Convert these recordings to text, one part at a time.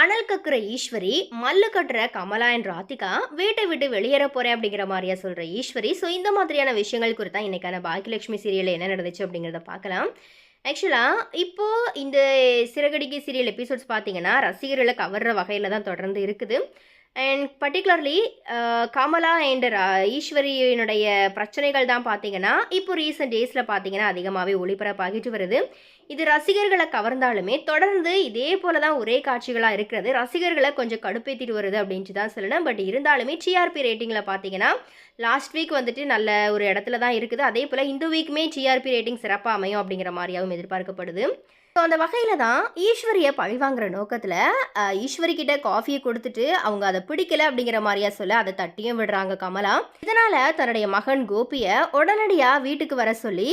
அனல் கக்குற ஈஸ்வரி மல்லு கட்டுற கமலா என் ராதிகா வீட்டை விட்டு வெளியேற போறேன் அப்படிங்கிற மாதிரியா சொல்ற ஈஸ்வரி. ஸோ இந்த மாதிரியான விஷயங்கள் குறித்தா இன்னைக்கான பாக்கியலட்சுமி சீரியல் என்ன நடந்துச்சு அப்படிங்கிறத பார்க்கலாம். ஆக்சுவலாக இப்போது இந்த சிறகடிக்கு சீரியல் எபிசோட்ஸ் பார்த்தீங்கன்னா ரசிகர்களை கவர்ற வகையில் தான் தொடர்ந்து இருக்குது. அண்ட் பர்டிகுலர்லி கமலா அண்ட் ஈஸ்வரியினுடைய பிரச்சனைகள் தான் பார்த்தீங்கன்னா இப்போ ரீசெண்ட் டேஸில் பார்த்தீங்கன்னா அதிகமாகவே ஒளிபரப்பாகிட்டு வருது. இது ரசிகர்களை கவர்ந்தாலுமே தொடர்ந்து இதே போல தான் ஒரே காட்சிகளாக இருக்கிறது. ரசிகர்களை கொஞ்சம் கடுப்பேற்றிட்டு வருது அப்படின்ட்டு தான் சொல்லணும். பட் இருந்தாலுமே டிஆர்பி ரேட்டிங்கில் பார்த்தீங்கன்னா லாஸ்ட் வீக் வந்துட்டு நல்ல ஒரு இடத்துல தான் இருக்குது. அதே போல் இந்த வீக்குமே டிஆர்பி ரேட்டிங் சிறப்பாக அமையும் அப்படிங்கிற மாதிரியாகவும் எதிர்பார்க்கப்படுது. ஸோ அந்த வகையில் தான் ஈஸ்வரியை பழிவாங்கிற நோக்கத்தில் ஈஸ்வரி கிட்ட காஃபியை கொடுத்துட்டு அவங்க அதை பிடிக்கல அப்படிங்கிற மாதிரியா சொல்ல அதை தட்டியும் விடுறாங்க கமலா. இதனால தன்னுடைய மகன் கோபியை உடனடியாக வீட்டுக்கு வர சொல்லி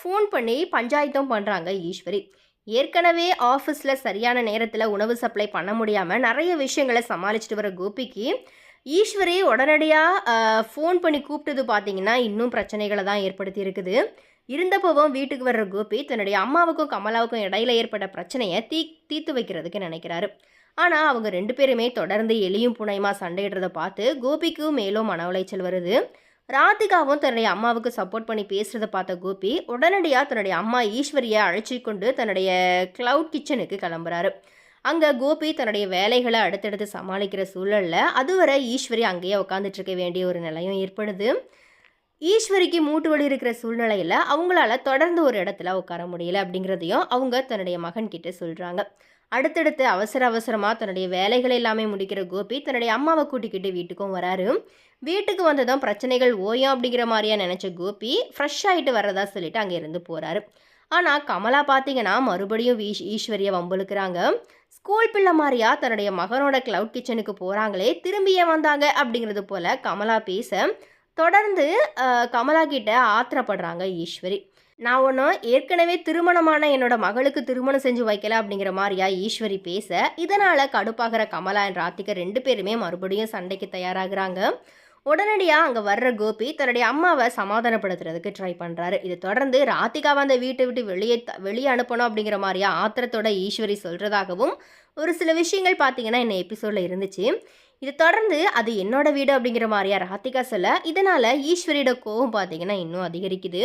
ஃபோன் பண்ணி பஞ்சாயத்தும் பண்ணுறாங்க ஈஸ்வரி. ஏற்கனவே ஆஃபீஸில் சரியான நேரத்தில் உணவு சப்ளை பண்ண முடியாமல் நிறைய விஷயங்களை சமாளிச்சுட்டு வர கோபிக்கு ஈஸ்வரி உடனடியாக ஃபோன் பண்ணி கூப்பிட்டது பார்த்தீங்கன்னா இன்னும் பிரச்சனைகளை தான் ஏற்படுத்தி இருக்குது. இருந்தப்போவும் வீட்டுக்கு வர்ற கோபி தன்னுடைய அம்மாவுக்கும் கமலாவுக்கும் இடையில ஏற்பட்ட பிரச்சனையை தீ தீர்த்து வைக்கிறதுக்கு நினைக்கிறாரு. ஆனால் அவங்க ரெண்டு பேருமே தொடர்ந்து எலியும் புனையுமா சண்டையிடுறதை பார்த்து கோபிக்கு மேலும் மன உளைச்சல் வருது. ராதிகாவும் தன்னுடைய அம்மாவுக்கு சப்போர்ட் பண்ணி பேசுகிறத பார்த்த கோபி உடனடியாக தன்னுடைய அம்மா ஈஸ்வரியை அழைச்சி கொண்டு தன்னுடைய க்ளவுட் கிச்சனுக்கு கிளம்புறாரு. அங்கே கோபி தன்னுடைய வேலைகளை அடுத்தடுத்து சமாளிக்கிற சூழலில் அதுவரை ஈஸ்வரி அங்கேயே உட்காந்துட்டு இருக்க வேண்டிய ஒரு நிலையும் ஏற்படுது. ஈஸ்வரிக்கு மூட்டு வலி இருக்கிற சூழ்நிலையில் அவங்களால தொடர்ந்து ஒரு இடத்துல உட்கார முடியல அப்படிங்கிறதையும் அவங்க தன்னுடைய மகன் கிட்ட சொல்கிறாங்க அடுத்தடுத்து அவசர அவசரமாக தன்னுடைய வேலைகள் எல்லாமே முடிக்கிற கோபி தன்னுடைய அம்மாவை கூட்டிக்கிட்டு வீட்டுக்கும் வராரு. வீட்டுக்கு வந்ததும் பிரச்சனைகள் ஓயும் அப்படிங்கிற மாதிரியா நினச்ச கோபி ஃப்ரெஷ் ஆகிட்டு வர்றதா சொல்லிட்டு அங்கே இருந்து போகிறாரு ஆனால் கமலா பார்த்தீங்கன்னா மறுபடியும் ஈஷ் ஈஸ்வரியை வம்பளுக்குறாங்க ஸ்கூல் பிள்ளை மாதிரியா தன்னுடைய மகனோட கிளவுட் கிச்சனுக்கு போகிறாங்களே திரும்பியே வந்தாங்க அப்படிங்கிறது போல் கமலா பேச தொடர்ந்து கமலா கிட்ட ஆத்திரப்படுறாங்க ஈஸ்வரி. நான் ஒன்றும் ஏற்கனவே திருமணமான என்னோட மகளுக்கு திருமணம் செஞ்சு வைக்கல அப்படிங்கிற மாதிரியா ஈஸ்வரி பேச இதனால் கடுப்பாகிற கமலா என் ராத்திகா ரெண்டு பேருமே மறுபடியும் சண்டைக்கு தயாராகிறாங்க. உடனடியாக அங்கே வர்ற கோபி தன்னுடைய அம்மாவை சமாதானப்படுத்துறதுக்கு ட்ரை பண்ணுறாரு இதை தொடர்ந்து ராத்திகா அந்த வீட்டை விட்டு வெளியே வெளியே அனுப்பணும் அப்படிங்கிற மாதிரியா ஆத்திரத்தோட ஈஸ்வரி சொல்கிறதாகவும் ஒரு சில விஷயங்கள் பார்த்தீங்கன்னா என்ன எபிசோடில் இருந்துச்சு. இதை தொடர்ந்து அது என்னோட வீடு அப்படிங்கிற மாதிரியா ராத்திகா சொல்ல இதனால் ஈஸ்வரியோட கோவம் பார்த்தீங்கன்னா இன்னும் அதிகரிக்குது.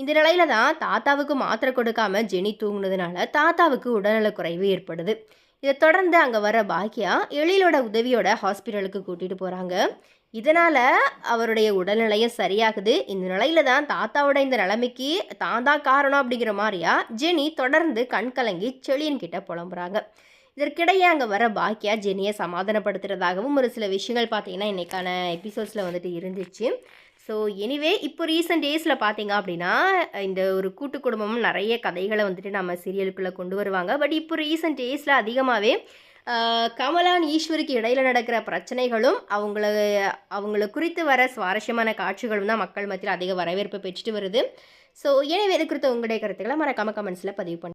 இந்த நிலையில தான் தாத்தாவுக்கு மாத்திரை கொடுக்காம ஜெனி தூங்குனதுனால தாத்தாவுக்கு உடல்நலக்குறைவு ஏற்படுது. இதை தொடர்ந்து அங்கே வர பாக்கியா எழிலோட உதவியோட ஹாஸ்பிட்டலுக்கு கூட்டிகிட்டு போகிறாங்க இதனால் அவருடைய உடல்நிலையும் சரியாகுது. இந்த நிலையில தான் தாத்தாவோட இந்த நிலைமைக்கு தான் தான் காரணம் அப்படிங்கிற மாதிரியா ஜெனி தொடர்ந்து கண் கலங்கி செழியன் புலம்புறாங்க. இதற்கிடையே அங்கே வர பாக்கியா ஜெனியை சமாதானப்படுத்துறதாகவும் ஒரு சில விஷயங்கள் பார்த்தீங்கன்னா இன்றைக்கான எபிசோட்ஸில் வந்துட்டு இருந்துச்சு. ஸோ எனிவே இப்போ ரீசெண்ட் டேஸில் பார்த்தீங்க அப்படின்னா இந்த ஒரு கூட்டு குடும்பமும் நிறைய கதைகளை வந்துட்டு நம்ம சீரியலுக்குள்ளே கொண்டு வருவாங்க. பட் இப்போ ரீசெண்ட் டேஸில் அதிகமாகவே கமலான் ஈஸ்வருக்கு இடையில் நடக்கிற பிரச்சனைகளும் அவங்கள அவங்கள குறித்து வர சுவாரஸ்யமான காட்சிகளும் தான் மக்கள் மத்தியில் அதிக வரவேற்பு பெற்றுட்டு வருது. ஸோ எனவே இது குறித்த உங்களுடைய கருத்துக்களை மறக்காம கமெண்ட்ஸில் பதிவு பண்ணி